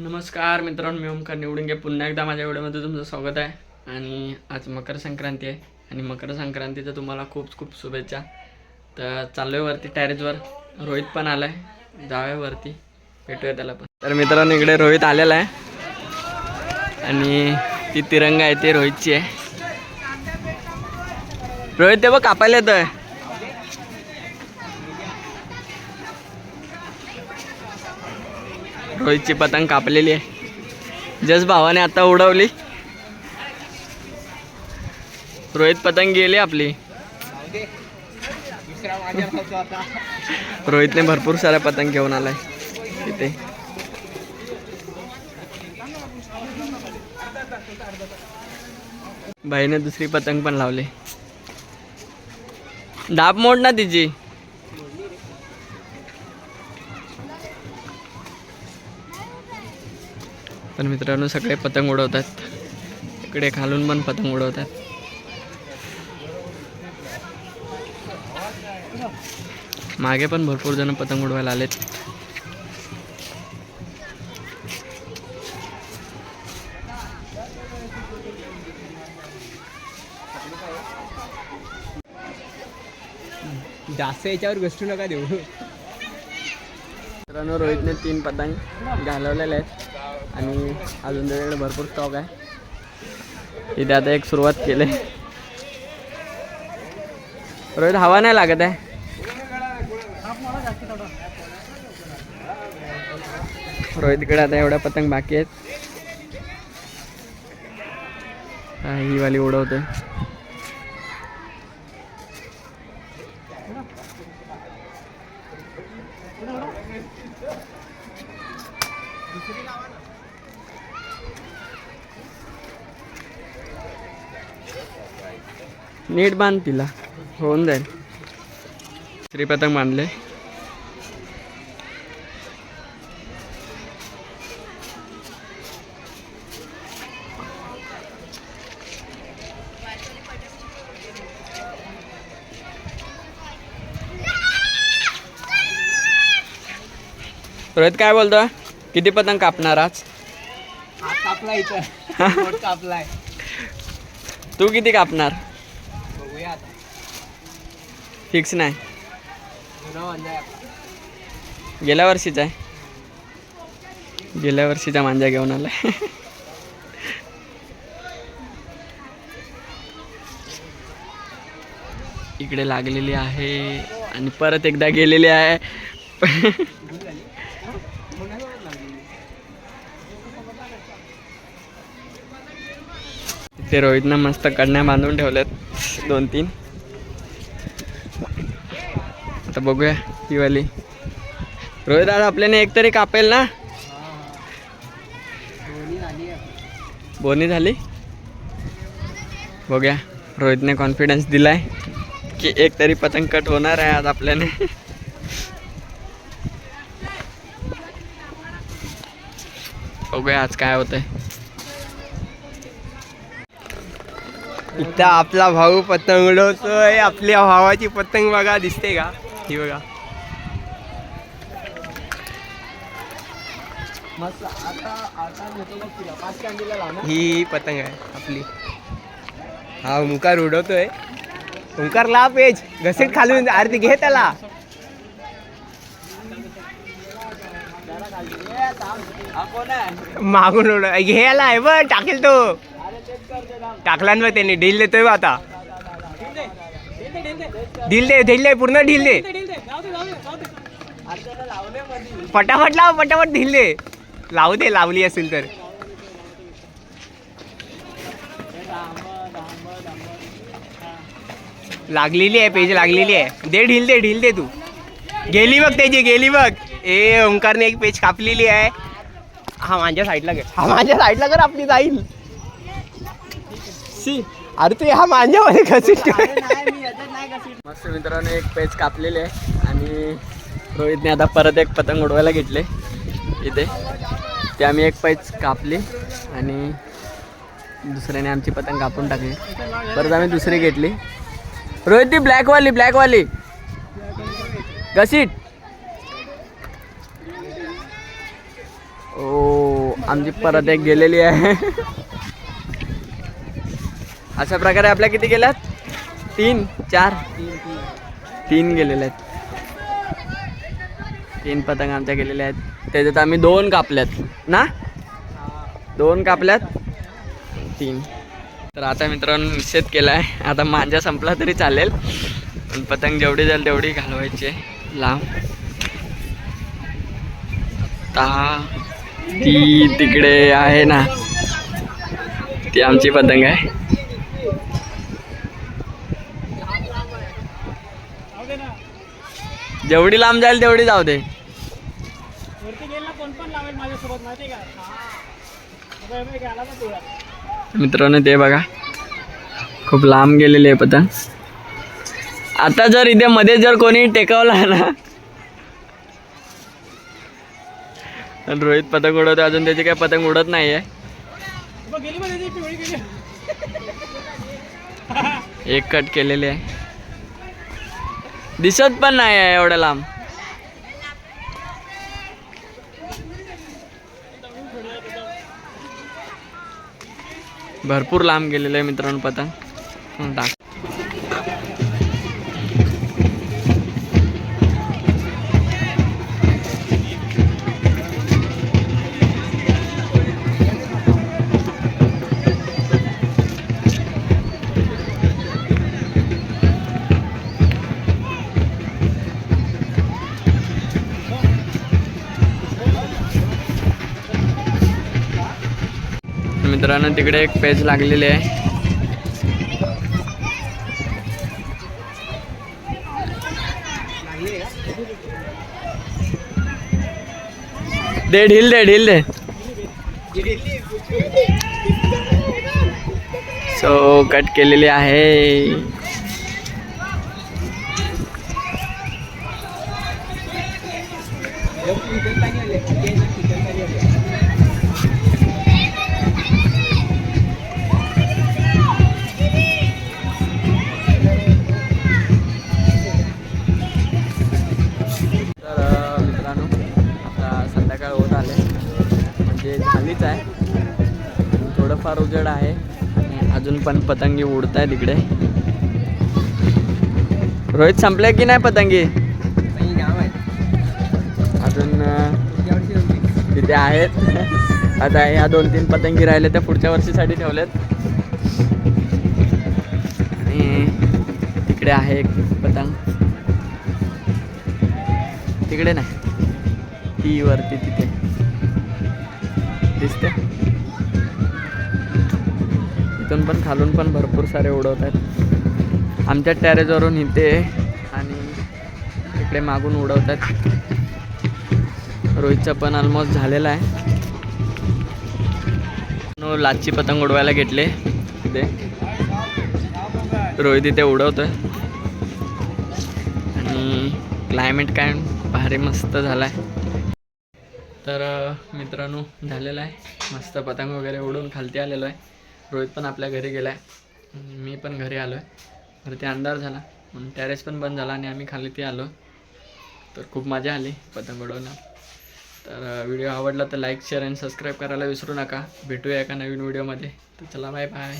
नमस्कार मित्रांनो मी ओमकार निवडून घ्या पुन्हा एकदा माझ्या व्हिडिओमध्ये तुमचं स्वागत आहे. आणि आज मकर संक्रांती आहे. आणि मकर संक्रांतीच्या तुम्हाला खूप खूप शुभेच्छा. तर चाललोय वरती टॅरेजवर रोहित पण आलाय. जाऊया वरती. भेटूया त्याला पण. तर मित्रांनो इकडे रोहित आलेला आहे. आणि ती तिरंगा आहे ती रोहितची आहे. रोहित ते बघ कापायला येतोय. रोहितची पतंग कापलेली आहे. जस भावाने आता उडवली. रोहित पतंग गेली आपली. रोहितने भरपूर साऱ्या पतंग घेऊन आलाय. इथे. भाईने दुसरी पतंग पण लावली. डाब मोड ना तिची. पण मित्रांनो सगळे पतंग उडवतात इकडे खालून पण पतंग उडवतात मागे पण भरपूर जण पतंग उडवायला आलेत. जास्त याच्यावर गोष्टी नका देऊ. मित्रांनो रोहितने तीन पतंग घालवलेले आहेत. आणि अजून त्याच्याकडे भरपूर स्टॉक आहे. इथे आता एक सुरुवात केली. रोहित हवा नाही लागत आहे. रोहितकडे आता एवढ्या पतंग बाकी आहेत. हा, ही वाली उडवते नीट बांध तिला. होऊन जाईल. श्रीपतंग बांधले. रोहित काय बोलतो किती पतंग कापणार आज? कापला इथं. बोट कापलाय. तू किती कापणार? बघूया आता. फिक्स नाही. गेल्या वर्षीचा आहे. गेल्या वर्षीचा मांजा घेऊन आलाय. इकडे लागलेली आहे आणि परत एकदा गेलेली आहे. ते रोहितनं मस्त कडण्या बांधून ठेवल्यात दोन तीन. आता बघूया ही वाली. रोहित आज आपल्याने एक तरी कापेल ना? झाली बोनी झाली? बघूया रोहितने कॉन्फिडन्स दिलाय की एक तरी पतंग कट होणार आहे आज आपल्याने. बघूया आज काय होतंय. इथं आपला भाऊ पतंग उडवतोय. आपल्या भावाची पतंग बघा दिसते का? ही बघा. ही पतंग आहे आपली. हा ओंकार उडवतोय. ओंकार ला पेज. घसेट खालून आरती घे त्याला. मागून उडव घ्यायला आहे बघ टाकेल तो. टाकला ना त्यांनी ढील देतोय बा आता. ढील दे ढील दे पूर्ण ढील दे. पटापट लाव पटापट ढील दे. लावू दे लावली असेल तर. लागलेली आहे पेज लागलेली आहे. दे ढील दे ढील दे तू. गेली बघ त्याची गेली बघ. ए ओंकारने एक पेज कापलेली आहे. हा माझ्या साईडला कर हा माझ्या साईडला कर आपली जाईल. सी अरे तू हा माझ्यामध्ये घसीट मस्त मित्रांनो एक पेज कापलेले आहे आणि रोहितने आता परत एक पतंग उडवायला घेतले. इथे. ते आम्ही एक पेज कापली आणि दुसऱ्याने आमची पतंग कापून टाकली. परत आम्ही दुसरी घेतली. रोहित ती ब्लॅकवाली ब्लॅकवाली. घसीट ओ आमची परत एक गेलेली आहे. अशा प्रकारे आपल्या किती गेल्यात? तीन चार. तीन गेलेल्या आहेत. तीन पतंग आमच्या गेलेल्या आहेत. त्याच्यात आम्ही दोन कापल्यात. ना? दोन कापल्यात. तीन. तर आता मित्रांनो निषेध केला आहे आता मांजा संपला तरी चालेल. पण पतंग जेवढी जाईल तेवढी घालवायची लांब. आता ती तिकडे आहे ना. ती आमची पतंग आहे. जेवढी लांब जाईल तेवढी जाऊ दे. मित्रांनो ते बघा. खूप लांब गेलेली आहे पतंग. आता जर इथे मध्ये जर कोणी टेकवला ना. रोहित पतंग उडवतो अजून त्याची काही पतंग उडत नाही आहे एक कट केलेली आहे. दिसत पण नाही आहे एवढं लांब. भरपूर लांब गेलेलं आहे मित्रांनो पतंग. टाक. मित्रांनो तिकडे एक पेज लागलेली आहे. दे ढील दे ढील दे. सो कट केलेली आहे. आता संध्याकाळ होत आले म्हणजे झालीच आहे. थोडंफार उजेड आहे. अजून पण पतंगी उडत आहे तिकडे रोहित संपले की नाही पतंगी? अजून तिथे आहेत. आता ह्या दोन तीन पतंगी राहिले त्या पुढच्या वर्षीसाठी ठेवल्यात आणि तिकडे आहे एक पतंग. तिकडे नाही. ती वरती तिथे. दिसते इथून पण खालून पण भरपूर सारे उडवत आहेत. आमच्या टॅरेजवरून इथे आणि इकडे मागून उडवत आहेत. रोहितचा पण ऑलमोस्ट झालेला आहे. नो लाची पतंग उडवायला घेतले तिथे रोहित इथे उडवतोय. आणि क्लायमेट काय? भारी मस्त झाला आहे तर मित्रांनो झालेलं आहे. मस्त पतंग वगैरे उडून खालती आलेलो आहे. रोहित पण आपल्या घरी गेला आहे. मी पण घरी आलो आहे वरती अंधार झाला. म्हणून टॅरेस पण बंद झाला आणि आम्ही खाली ती आलो. तर खूप मजा आली पतंग उडवणं तर व्हिडिओ आवडला तर लाईक शेअर आणि सबस्क्राईब करायला विसरू नका. भेटूया एका नवीन व्हिडिओमध्ये तर चला बाय बाय